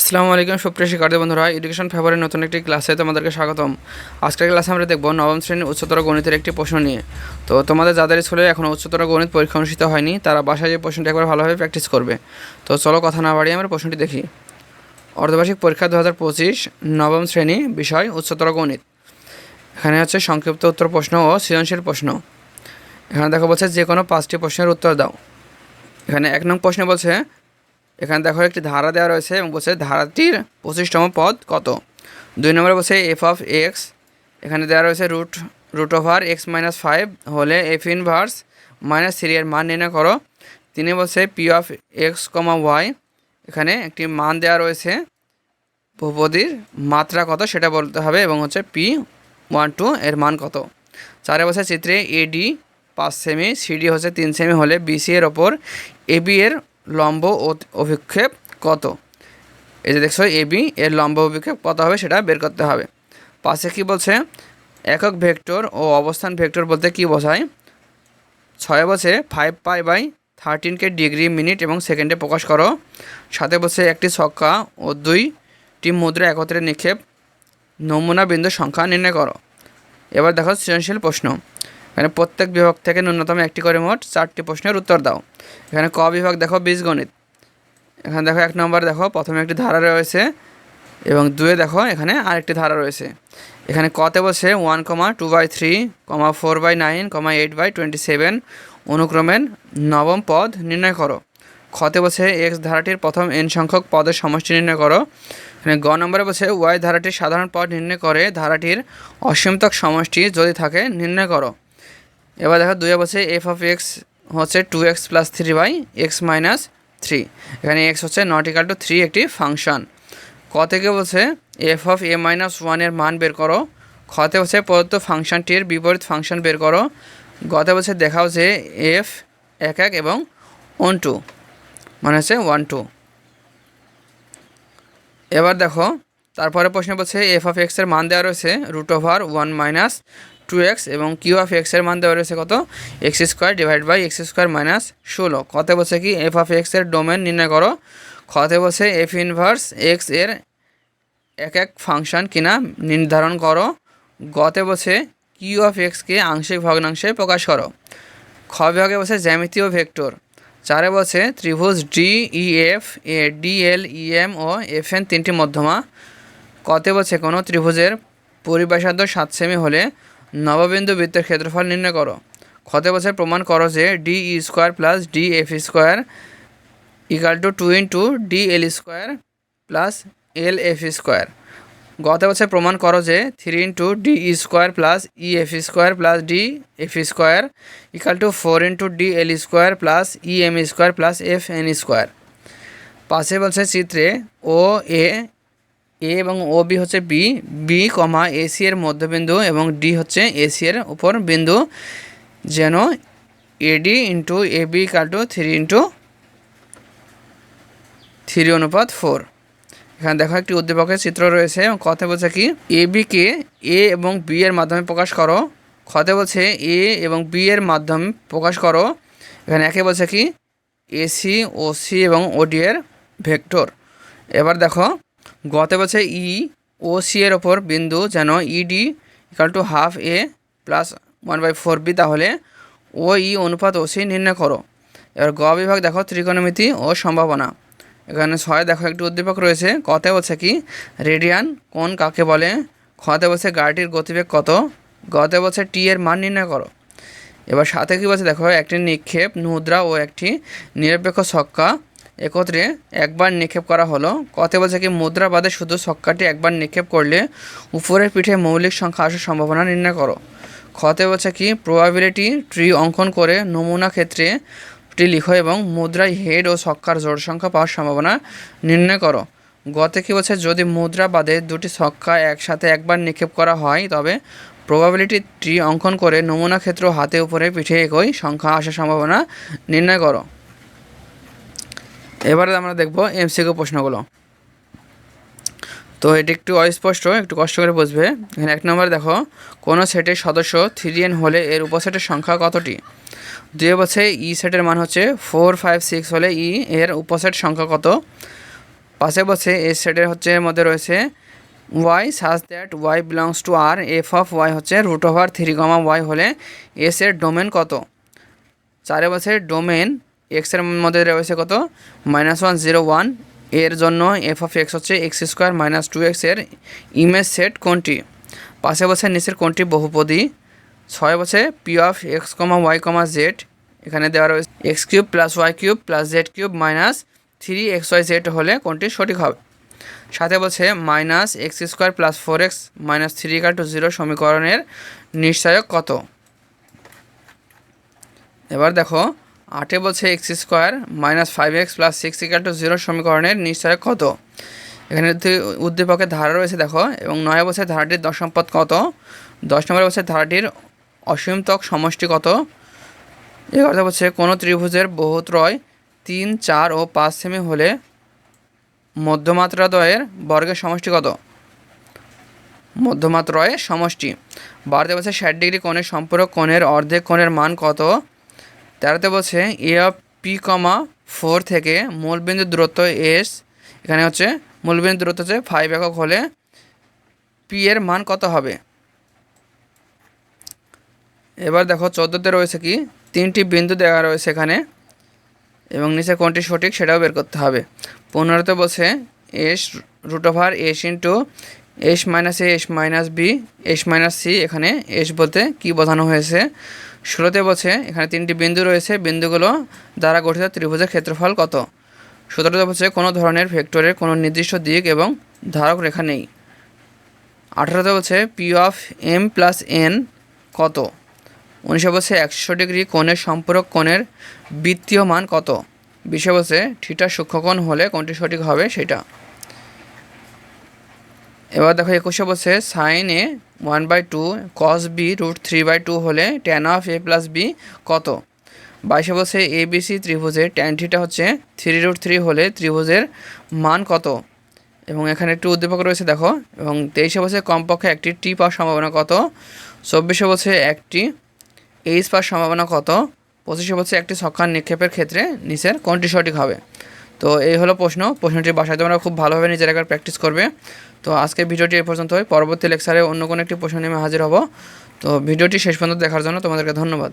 আসসালামু আলাইকুম, সুপ্রিয় শিক্ষার্থী বন্ধুরা এডুকেশন ফেভারের নতুন একটি ক্লাসে তোমাদেরকে স্বাগতম। আজকের ক্লাসে আমরা দেখব নবম শ্রেণির উচ্চতর গণিতের একটি প্রশ্ন নিয়ে। তো তোমাদের যাদের স্কুলে এখনও উচ্চতর গণিত পরীক্ষা অনুষ্ঠিত হয়নি, তারা বাসায় যে প্রশ্নটি একবার ভালোভাবে প্র্যাকটিস করবে। তো চলো কথা না বাড়িয়ে আমরা প্রশ্নটি দেখি। অর্ধবার্ষিক পরীক্ষা দু হাজার পঁচিশ, নবম শ্রেণি বিষয়, উচ্চতর গণিত। এখানে হচ্ছে সংক্ষিপ্ত উত্তর প্রশ্ন ও সৃজনশীল প্রশ্ন। এখানে দেখো বলছে, যে কোনো পাঁচটি প্রশ্নের উত্তর দাও। এখানে এক নং প্রশ্নে বলছে এখানে দেখো একটি ধারা দেওয়া রয়েছে এবং বলছে ধারাটির পঁচিশতম পদ কত? দুই নম্বরে বলছে এফ অফ এক্স এখানে দেওয়া রয়েছে root root over X minus five হলে এফ ইনভার্স মাইনাস থ্রি এর মান নির্ণয় করো। তিনি বলছে P of X comma Y এখানে একটি মান দেওয়া রয়েছে। বহুপদীর মাত্রা কত সেটা বলতে হবে এবং হচ্ছে পি ওয়ান টু এর মান কত? চারে বছর চিত্রে এডি পাঁচ সেমি সিডি হচ্ছে তিন সেমি হলে বিসি এর ওপর এবি এর লম্ব অভিক্ষেপ কত? এই যে দেখছ এবি এর লম্ব অভিক্ষেপ কত হবে সেটা বের করতে হবে। পাশে কি বলছে? একক ভেক্টর ও অবস্থান ভেক্টর বলতে কি বোঝায়? ছয় বছরে ফাইভ পাই বাই থার্টিনকে ডিগ্রি মিনিট এবং সেকেন্ডে প্রকাশ করো। সাথে বসে একটি ছক্কা ও দুইটি মুদ্রা একত্রে নিক্ষেপ নমুনা বিন্দু সংখ্যা নির্ণয় করো। এবার দেখো সৃজনশীল প্রশ্ন। এখানে প্রত্যেক বিভাগ থেকে ন্যূনতম একটি করে মোট চারটি প্রশ্নের উত্তর দাও। এখানে ক বিভাগ দেখো বীজগণিত। এখানে দেখো এক নম্বর দেখো, প্রথমে একটি ধারা রয়েছে এবং দুয়ে দেখো এখানে আরেকটি ধারা রয়েছে। এখানে কতে বসে one comma two by three comma four by nine comma eight by twenty seven অনুক্রমের নবম পদ নির্ণয় করো। খতে বসে এক্স ধারাটির প্রথম এন সংখ্যক পদের সমষ্টি নির্ণয় করো। এখানে গ নম্বরে বসে ওয়াই ধারাটির সাধারণ পদ নির্ণয় করে ধারাটির অসীমতক সমষ্টি যদি থাকে নির্ণয় করো। এবার দেখো দুই বছর এফ অফ এক্স হচ্ছে two X plus three by X minus three এখানে এক্স হচ্ছে নট ইকাল টু থ্রি একটি ফাংশন ক থেকে বলছে এফ অফ এ মাইনাস ওয়ানের মান বের করো। খতে বলছে প্রদত্ত ফাংশনটির বিপরীত ফাংশন বের করো। গতে বলছে দেখাও যে এফ এক এক এবং ওয়ান টু মানে হচ্ছে ওয়ান টু এবার দেখো, তারপরে প্রশ্ন বলছে এফ অফ এক্সের মান দেওয়া রয়েছে root over one minus two X এবং কিউ অফ এক্সের মান দেওয়া রয়েছে কত? X square divide by X square minus ষোলো। কতে বলছে কি? এফ অফ এক্সের ডোমেন নির্ণয় করো। খতে বলছে এফ ইনভার্স এক্সের এক এক ফাংশন কিনা নির্ধারণ করো। গতে বসে কিউ অফ এক্সকে আংশিক ভগ্নাংশে প্রকাশ করো। খ বিভাগে বসে জ্যামিতীয় ভেক্টর চারে বসে ত্রিভুজ ডি ই এফ এ ডি এল ই এম ও এফ এন তিনটি মধ্যমা। কতে বসে কোনো ত্রিভুজের পরিবেশাদ্য সাত সেমি হলে নববিন্দু বৃত্তের ক্ষেত্রফল নির্ণয় করো। ক্ষতে বছর প্রমাণ করো যে D E square plus D F square equal to two into D L square plus L F square গত বছর প্রমাণ করো যে three into D E square plus E F square plus D F square equal to four into D L square plus E M square plus F N square পাশে বলছে চিত্রে O A A এবং O, B হচ্ছে B B comma AC এর মধ্যবিন্দু এবং D হচ্ছে AC এর উপর বিন্দু। যেন AD into A, B equal to three into three অনুপাত ফোর। এখানে দেখো একটি উদ্দীপকের চিত্র রয়েছে। এবং কথা বলছে কি? এ বিকে এ এবং বি এর মাধ্যমে প্রকাশ করো। খতে বলছে এ এবং বি এর মাধ্যমে প্রকাশ করো। এখানে একে বলছে কি? এসি ওসি এবং ওডি এর ভেক্টর। এবার দেখো গতে বলছে ই, ও, সি এর ওপর বিন্দু যেন ED equal to half A plus one by four B তাহলে ও, ই অনুপাত ও, সি নির্ণয় করো। এবার গ বিভাগ দেখো ত্রিকোণমিতি ও সম্ভাবনা। এখানে ছয় দেখো একটি উদ্দীপক রয়েছে কতে বলছে কি? রেডিয়ান কোন কাকে বলে? খতে বলছে গাড়িটির গতিবেগ কত? গতে বলছে টি এর মান নির্ণয় করো। এবার সাথে কী বলছে দেখো, একটি নিক্ষেপ মুদ্রা ও একটি নিরপেক্ষ ছক্কা। একত্রে একবার নিক্ষেপ করা হলো। কতে বলছে কি, মুদ্রা বাদে শুধু ছক্কাটি একবার নিক্ষেপ করলে উপরের পিঠে মৌলিক সংখ্যা আসার সম্ভাবনা নির্ণয় করো। খতে বলছে কি প্রবাবিলিটি ট্রি অঙ্কন করে নমুনা ক্ষেত্রে টি লিখো এবং মুদ্রায় হেড ও ছক্কার জোড় সংখ্যা পাওয়ার সম্ভাবনা নির্ণয় করো। গতে কি বলছে, যদি মুদ্রা বাদে দুটি ছক্কা একসাথে একবার নিক্ষেপ করা হয়, তবে প্রবাবিলিটি ট্রি অঙ্কন করে নমুনা ক্ষেত্র হাতে উপরে পিঠে একই সংখ্যা আসার সম্ভাবনা নির্ণয় করো। এবারে আমরা দেখব এমসিকিউ প্রশ্নগুলো। তো এটি একটু অস্পষ্ট, একটু কষ্ট করে বুঝবে। এখানে এক নম্বর দেখো, কোনো সেটের সদস্য থ্রি এন হলে এর উপসেটের সংখ্যা কতটি? দুই বছরে ই সেটের মান হচ্ছে ফোর ফাইভ সিক্স হলে ই এর উপসেট সংখ্যা কত? পাশে বসে এ সেটের হচ্ছে মধ্যে রয়েছে Y such that Y belongs to R F of Y হচ্ছে root over three comma Y হলে এস এর ডোমেন কত? চারে বছর ডোমেন এক্সের মধ্যে রয়েছে কত? মাইনাস ওয়ান জিরো ওয়ানের জন্য এফ অফ এক্স হচ্ছে এক্স স্কোয়ার মাইনাস টু এক্সের ইমেজ সেট কোনটি? পাশে বছর নিচের কোনটি বহুপদী? ছয় বছর P of X comma Y comma Z এখানে দেওয়া রয়েছে। X cube plus Y cube plus Z cube minus three X Y Z হলে কোনটি সঠিক হবে? সাথে বলছে minus X square plus four X minus three equal to zero সমীকরণের নিশ্চয়ক কত? এবার দেখো আটে বলছে X square minus five X plus six equal to zero সমীকরণের নিশ্চয়ক কত? এখানে উদ্দী- উদ্দীপকের ধারা রয়েছে দেখো, এবং নয় বছর ধারাটির দশ সম্পদ কত? দশ নম্বর বছর ধারাটির অসীমতক সমষ্টি কত? এগারোটা বলছে কোনো ত্রিভুজের বহুত্রয় তিন, চার ও পাঁচ সেমি হলে মধ্যমাত্রাদ্বয়ের বর্গের সমষ্টি কত? মধ্যমাত্রয়ের সমষ্টি। বারোতে বলছে ষাট ডিগ্রি কোণের সম্পূরক কোণের অর্ধেক কোণের মান কত? তেরোতে বলছে A of P comma four থেকে মূলবিন্দুর দূরত্ব এস এখানে হচ্ছে মূলবিন্দুর দূরত্ব হচ্ছে ফাইভ একক হলে পি এর মান কত হবে? এবার দেখো, চোদ্দোতে রয়েছে কি? তিনটি বিন্দু দেওয়া রয়েছে এখানে, এবং নিচে কোনটি সঠিক সেটাও বের করতে হবে। পনেরোতে বলছে S root over S into S minus A S minus B S minus C এখানে এস বলতে কী বোঝানো হয়েছে? ষোলোতে বলছে, এখানে তিনটি বিন্দু রয়েছে, বিন্দুগুলো দ্বারা গঠিত ত্রিভুজের ক্ষেত্রফল কত? সতেরোতে বলছে, কোনো ধরনের ভেক্টরের কোনো নির্দিষ্ট দিক এবং ধারক রেখা নেই। আঠারোতে বলছে P of M plus N কত? উনিশে বলছে, একশো ডিগ্রি কোণের সম্পূরক কোণের বৃত্তীয় মান কত? বিশে বলছে থিটা সূক্ষ্মকোণ হলে কোনটি সঠিক হবে সেটা। এবার দেখো একুশে বলছে sine A one by two cos B root three by two হলে tan of A plus B কত? বাইশে বলছে এ বি সি ত্রিভুজে ট্যান থিটা হচ্ছে থ্রি রুট থ্রি হলে ত্রিভুজের মান কত? এবং এখানে একটি উদ্দীপক রয়েছে দেখো, এবং তেইশে বছর কমপক্ষে একটি টি পাওয়ার সম্ভাবনা কত? চব্বিশে বছর একটি এইচ পাওয়ার সম্ভাবনা কত? পঁচিশে বছর একটি ছক্কার নিক্ষেপের ক্ষেত্রে নিচের কোনটি সঠিক হবে? তো এই হলো প্রশ্ন। প্রশ্নটি বাসায় তোমরা খুব ভালোভাবে নিজের একবার প্র্যাকটিস করবে। তো আজকে ভিডিওটি এ পর্যন্ত হয়। পরবর্তী লেকচারে অন্য কোনো একটি প্রশ্ন নিয়ে হাজির হব। তো ভিডিওটি শেষ পর্যন্ত দেখার জন্য তোমাদেরকে ধন্যবাদ।